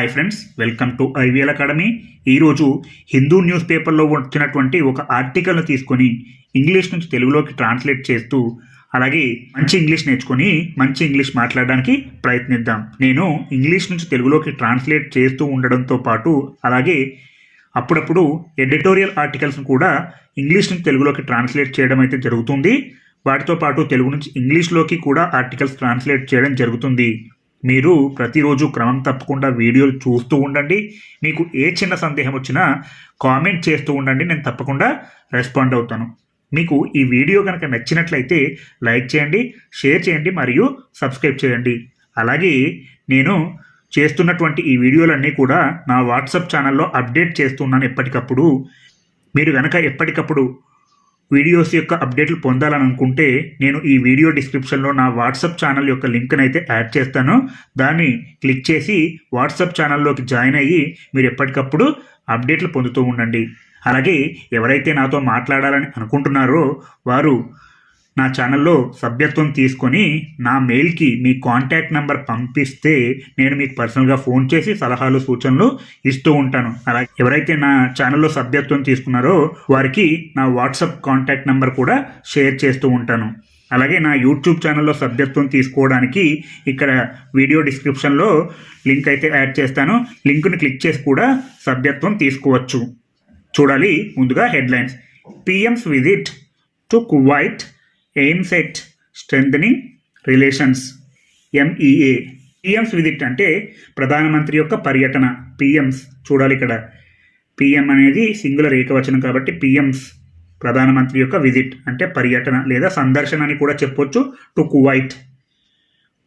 Hi friends welcome to IVL academy ఈరోజు Hindu news పేపర్లో వచ్చినటువంటి ఒక ఆర్టికల్ను తీసుకొని ఇంగ్లీష్ నుంచి తెలుగులోకి ట్రాన్స్లేట్ చేస్తూ అలాగే మంచి ఇంగ్లీష్ నేర్చుకొని మంచి ఇంగ్లీష్ మాట్లాడడానికి ప్రయత్నిద్దాం. నేను ఇంగ్లీష్ నుంచి తెలుగులోకి ట్రాన్స్లేట్ చేస్తూ ఉండడంతో పాటు అలాగే అప్పుడప్పుడు ఎడిటోరియల్ ఆర్టికల్స్ను కూడా ఇంగ్లీష్ నుంచి తెలుగులోకి ట్రాన్స్లేట్ చేయడం అయితే జరుగుతుంది. వాటితో పాటు తెలుగు నుంచి ఇంగ్లీష్లోకి కూడా ఆర్టికల్స్ ట్రాన్స్లేట్ చేయడం జరుగుతుంది. మీరు ప్రతిరోజు క్రమం తప్పకుండా వీడియోలు చూస్తూ ఉండండి. మీకు ఏ చిన్న సందేహం వచ్చినా కామెంట్ చేస్తూ ఉండండి. నేను తప్పకుండా రెస్పాండ్ అవుతాను. మీకు ఈ వీడియో కనుక నచ్చినట్లయితే లైక్ చేయండి షేర్ చేయండి మరియు సబ్స్క్రైబ్ చేయండి. అలాగే నేను చేస్తున్నటువంటి ఈ వీడియోలన్నీ కూడా నా వాట్సాప్ ఛానల్లో అప్డేట్ చేస్తున్నాను ఎప్పటికప్పుడు. మీరు కనుక ఎప్పటికప్పుడు వీడియోస్ యొక్క అప్డేట్లు పొందాలని అనుకుంటే నేను ఈ వీడియో డిస్క్రిప్షన్లో నా వాట్సాప్ ఛానల్ యొక్క లింక్ని అయితే యాడ్ చేస్తాను. దాన్ని క్లిక్ చేసి వాట్సాప్ ఛానల్లోకి జాయిన్ అయ్యి మీరు ఎప్పటికప్పుడు అప్డేట్లు పొందుతూ ఉండండి. అలాగే ఎవరైతే నాతో మాట్లాడాలని అనుకుంటున్నారో వారు నా ఛానల్లో సభ్యత్వం తీసుకొని నా మెయిల్కి మీ కాంటాక్ట్ నెంబర్ పంపిస్తే నేను మీకు పర్సనల్గా ఫోన్ చేసి సలహాలు సూచనలు ఇస్తూ ఉంటాను. అలాగే ఎవరైతే నా ఛానల్లో సభ్యత్వం తీసుకున్నారో వారికి నా వాట్సాప్ కాంటాక్ట్ నెంబర్ కూడా షేర్ చేస్తూ ఉంటాను. అలాగే నా యూట్యూబ్ ఛానల్లో సభ్యత్వం తీసుకోవడానికి ఇక్కడ వీడియో డిస్క్రిప్షన్లో లింక్ అయితే యాడ్ చేస్తాను. లింక్ని క్లిక్ చేసి కూడా సభ్యత్వం తీసుకోవచ్చు. చూడాలి ముందుగా headlines. PM's visit to Kuwait aims at strengthening relations MEA PM's visit అంటే ప్రధానమంత్రి యొక్క పర్యటన పిఎంస్ చూడాలి ఇక్కడ. పిఎం అనేది సింగులర్ ఏకవచనం కాబట్టి పిఎంస్ ప్రధానమంత్రి యొక్క విజిట్ అంటే పర్యటన లేదా సందర్శన అని కూడా చెప్పొచ్చు టు కువైట్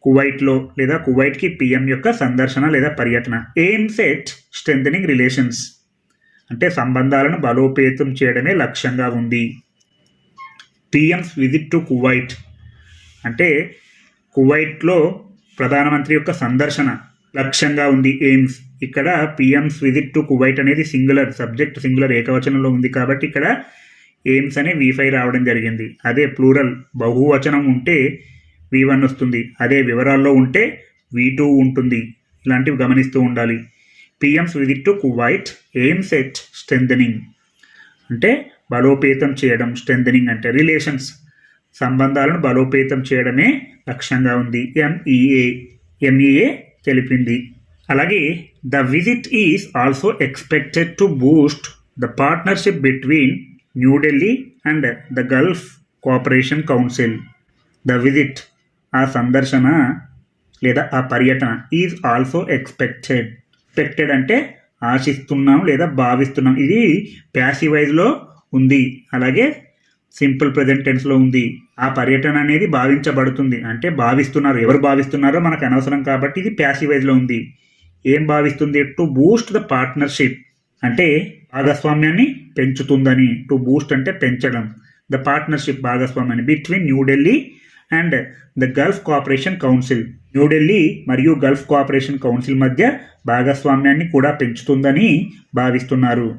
కువైట్లో లేదా కువైట్కి పిఎం యొక్క సందర్శన లేదా పర్యటన. ఎయిమ్స్ ఎట్ స్ట్రెంథనింగ్ రిలేషన్స్ అంటే సంబంధాలను బలోపేతం చేయడమే లక్ష్యంగా ఉంది. PM's visit to Kuwait. అంటే కువైట్లో ప్రధానమంత్రి యొక్క సందర్శన లక్ష్యంగా ఉంది ఎయిమ్స్. ఇక్కడ పిఎంస్ విజిట్ టు కువైట్ అనేది సింగులర్ సబ్జెక్ట్ సింగులర్ ఏకవచనంలో ఉంది కాబట్టి ఇక్కడ ఎయిమ్స్ అనే వి ఫైవ్ రావడం జరిగింది. అదే ప్లూరల్ బహువచనం ఉంటే వి వన్ వస్తుంది. అదే వివరాల్లో ఉంటే వి టూ ఉంటుంది. ఇలాంటివి గమనిస్తూ ఉండాలి. PM's visit to Kuwait aims at strengthening. అంటే బలోపేతం చేయడం స్ట్రెంథనింగ్ అంటే రిలేషన్స్ సంబంధాలను బలోపేతం చేయడమే లక్ష్యంగా ఉంది. ఎంఈఏ ఎంఈఏ తెలిపింది. అలాగే the visit is also expected to boost the partnership between New Delhi and the Gulf cooperation council the visit ఆ సందర్శన లేదా ఆ పర్యటన ఈజ్ ఆల్సో ఎక్స్పెక్టెడ్ ఎక్స్పెక్టెడ్ అంటే ఆశిస్తున్నాం లేదా భావిస్తున్నాం. ఇది ప్యాసివైజ్లో ఉంది. అలాగే సింపుల్ ప్రజెంట్ టెన్స్లో ఉంది. ఆ పర్యటన అనేది భావించబడుతుంది. అంటే భావిస్తున్నారు. ఎవరు భావిస్తున్నారో మనకు అనవసరం కాబట్టి ఇది ప్యాసివైజ్లో ఉంది. ఏం భావిస్తుంది? To boost the partnership. అంటే భాగస్వామ్యాన్ని పెంచుతుందని. టు బూస్ట్ అంటే పెంచడం. ద పార్ట్నర్షిప్ భాగస్వామ్యాన్ని. Between New Delhi and the Gulf cooperation council. New Delhi మరియు గల్ఫ్ కోఆపరేషన్ కౌన్సిల్ మధ్య భాగస్వామ్యాన్ని కూడా పెంచుతుందని భావిస్తున్నారు.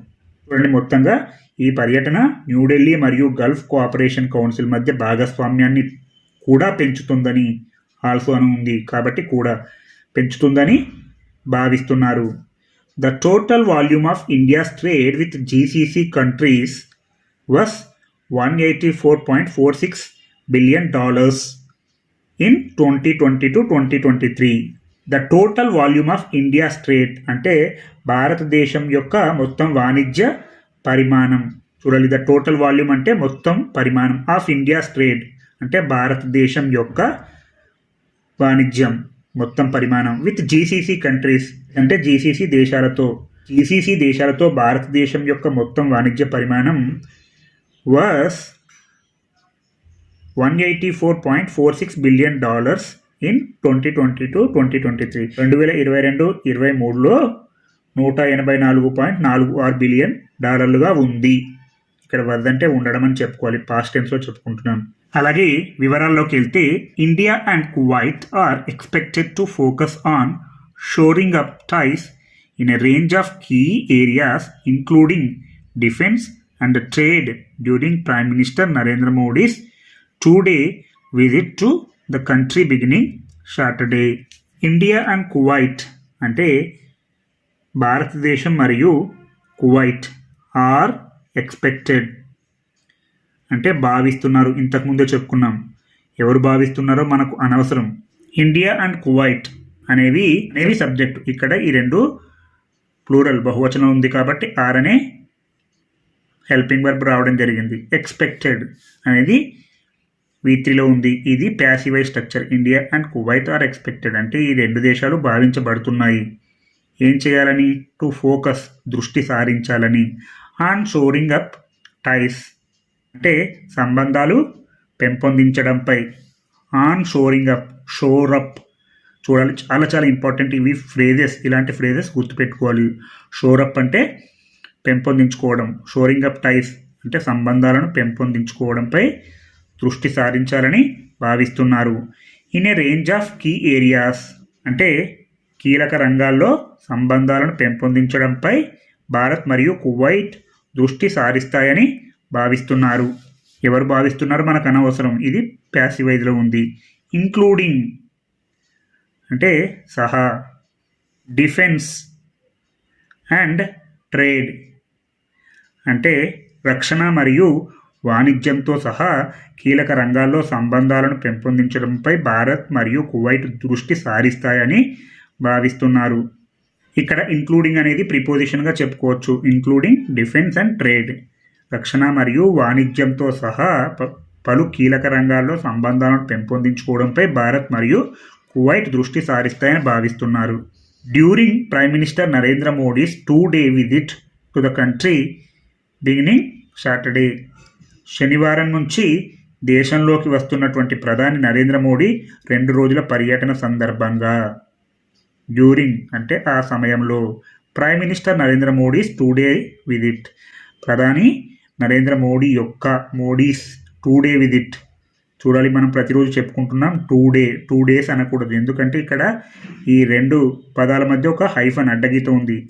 చూడండి మొత్తంగా ఈ పర్యటన న్యూఢిల్లీ మరియు గల్ఫ్ కోఆపరేషన్ కౌన్సిల్ మధ్య భాగస్వామ్యాన్ని కూడా పెంచుతుందని ఆల్సో అని ఉంది. కాబట్టి కూడా పెంచుతుందని భావిస్తున్నారు. The total volume of India's trade with GCC countries was one eighty four point four six billion dollars in twenty twenty to twenty twenty three. The total volume of India trade అంటే భారతదేశం యొక్క మొత్తం వాణిజ్య పరిమాణం. చూడాలి the total volume అంటే మొత్తం పరిమాణం ఆఫ్ ఇండియా ట్రేడ్ అంటే భారతదేశం యొక్క వాణిజ్యం మొత్తం పరిమాణం. విత్ జీసీసీ కంట్రీస్ అంటే జీసీసీ దేశాలతో జీసీసీ దేశాలతో భారతదేశం యొక్క మొత్తం వాణిజ్య పరిమాణం was one eighty four point four six billion dollars in twenty twenty to twenty twenty three రెండు వేల ఇరవై రెండు ఇరవై మూడులో నూట ఎనభై నాలుగు పాయింట్ నాలుగు ఆరు బిలియన్ డాలర్లుగా ఉంది. ఇక్కడ వద్దంటే ఉండడం అని చెప్పుకోవాలి. పాస్ట్ టెన్స్లో చెప్పుకుంటున్నాను. అలాగే వివరాల్లోకి వెళ్తే India and Kuwait are expected to focus on shoring up ties in a range of key areas including defence and trade during prime minister Narendra Modi's two day visit to the country beginning Saturday India and Kuwait అంటే భారతదేశం మరియు Kuwait are expected. అంటే భావిస్తున్నారు. ఇంతకుముందే చెప్పుకున్నాం. ఎవరు భావిస్తున్నారో మనకు అనవసరం. ఇండియా అండ్ కువైట్ అనేవి అనేవి సబ్జెక్ట్. ఇక్కడ ఈ రెండు ప్లూరల్ బహువచనం ఉంది కాబట్టి ఆర్ అనే హెల్పింగ్ వర్బ్ రావడం జరిగింది. ఎక్స్పెక్టెడ్ అనేది వీత్రిలో ఉంది. ఇది passive structure. India and Kuwait are expected అంటే ఈ రెండు దేశాలు భావించబడుతున్నాయి. ఏం చేయాలని? టు ఫోకస్ దృష్టి సారించాలని. ఆన్ షోరింగ్ అప్ టైస్ అంటే సంబంధాలు పెంపొందించడంపై. On shoring up shore up చూడాలి చాలా చాలా ఇంపార్టెంట్ ఇవి ఫ్రేజెస్ ఇలాంటి ఫ్రేజెస్ గుర్తుపెట్టుకోవాలి. షోర్ అప్ అంటే పెంపొందించుకోవడం. షోరింగ్ అప్ టైస్ అంటే సంబంధాలను పెంపొందించుకోవడంపై దృష్టి సారించాలని భావిస్తున్నారు. In a range of key areas అంటే కీలక రంగాల్లో సంబంధాలను పెంపొందించడంపై భారత్ మరియు కువైట్ దృష్టి సారిస్తాయని భావిస్తున్నారు. ఎవరు భావిస్తున్నారు? మనకు అనవసరం. ఇది ప్యాసివైజ్లో ఉంది. ఇంక్లూడింగ్ అంటే సహా డిఫెన్స్ అండ్ ట్రేడ్ అంటే రక్షణ మరియు వాణిజ్యంతో సహా కీలక రంగాల్లో సంబంధాలను పెంపొందించడంపై భారత్ మరియు కువైట్ దృష్టి సారిస్తాయని భావిస్తున్నారు. ఇక్కడ ఇంక్లూడింగ్ అనేది ప్రిపోజిషన్గా చెప్పుకోవచ్చు. ఇంక్లూడింగ్ డిఫెన్స్ అండ్ ట్రేడ్ రక్షణ మరియు వాణిజ్యంతో సహా ప- పలు కీలక రంగాల్లో సంబంధాలను పెంపొందించుకోవడంపై భారత్ మరియు కువైట్ దృష్టి సారిస్తాయని భావిస్తున్నారు. During prime minister Narendra Modi's two day visit to the country beginning Saturday శనివారం నుంచి దేశంలోకి వస్తున్నటువంటి ప్రధాని నరేంద్ర మోడీ రెండు రోజుల పర్యటన సందర్భంగా డ్యూరింగ్ అంటే ఆ సమయంలో. Prime minister Narendra Modi's two day visit ప్రధాని నరేంద్ర మోడీ యొక్క మోడీస్ టూ డే విజిట్ చూడాలి మనం ప్రతిరోజు చెప్పుకుంటున్నాం టూ డే టూ డేస్ అనకూడదు. ఎందుకంటే ఇక్కడ ఈ రెండు పదాల మధ్య ఒక హైఫన్ అడ్డగీత ఉంది.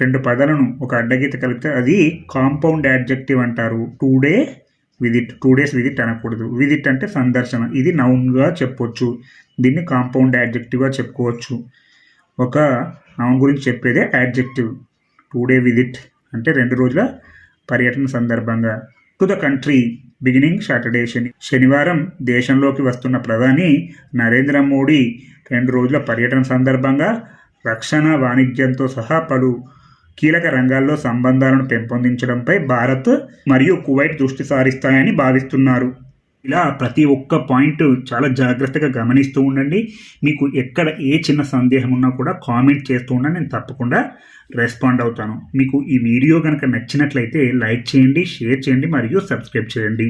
రెండు పదాలను ఒక అడ్డగీత కలిపితే అది కాంపౌండ్ యాడ్జెక్టివ్ అంటారు. Two day visit two days visit అనకూడదు. విజిట్ అంటే సందర్శన. ఇది నౌన్గా చెప్పొచ్చు. దీన్ని కాంపౌండ్ యాడ్జెక్టివ్గా చెప్పుకోవచ్చు. ఒక నౌన్ గురించి చెప్పేదే యాడ్జెక్టివ్. టూ డే విజిట్ అంటే రెండు రోజుల పర్యటన సందర్భంగా. To the country. Beginning Saturday శని శనివారం దేశంలోకి వస్తున్న ప్రధాని నరేంద్ర మోడీ రెండు రోజుల పర్యటన సందర్భంగా రక్షణ వాణిజ్యంతో సహా పలు కీలక రంగాల్లో సంబంధాలను పెంపొందించడంపై భారత్ మరియు కువైట్ దృష్టి సారిస్తాయని భావిస్తున్నారు. ఇలా ప్రతి ఒక్క పాయింట్ చాలా జాగ్రత్తగా గమనిస్తూ ఉండండి. మీకు ఎక్కడ ఏ చిన్న సందేహం ఉన్నా కూడా కామెంట్ చేస్తూ ఉండండి. నేను తప్పకుండా రెస్పాండ్ అవుతాను. మీకు ఈ వీడియో కనుక నచ్చినట్లయితే లైక్ చేయండి షేర్ చేయండి మరియు సబ్స్క్రైబ్ చేయండి.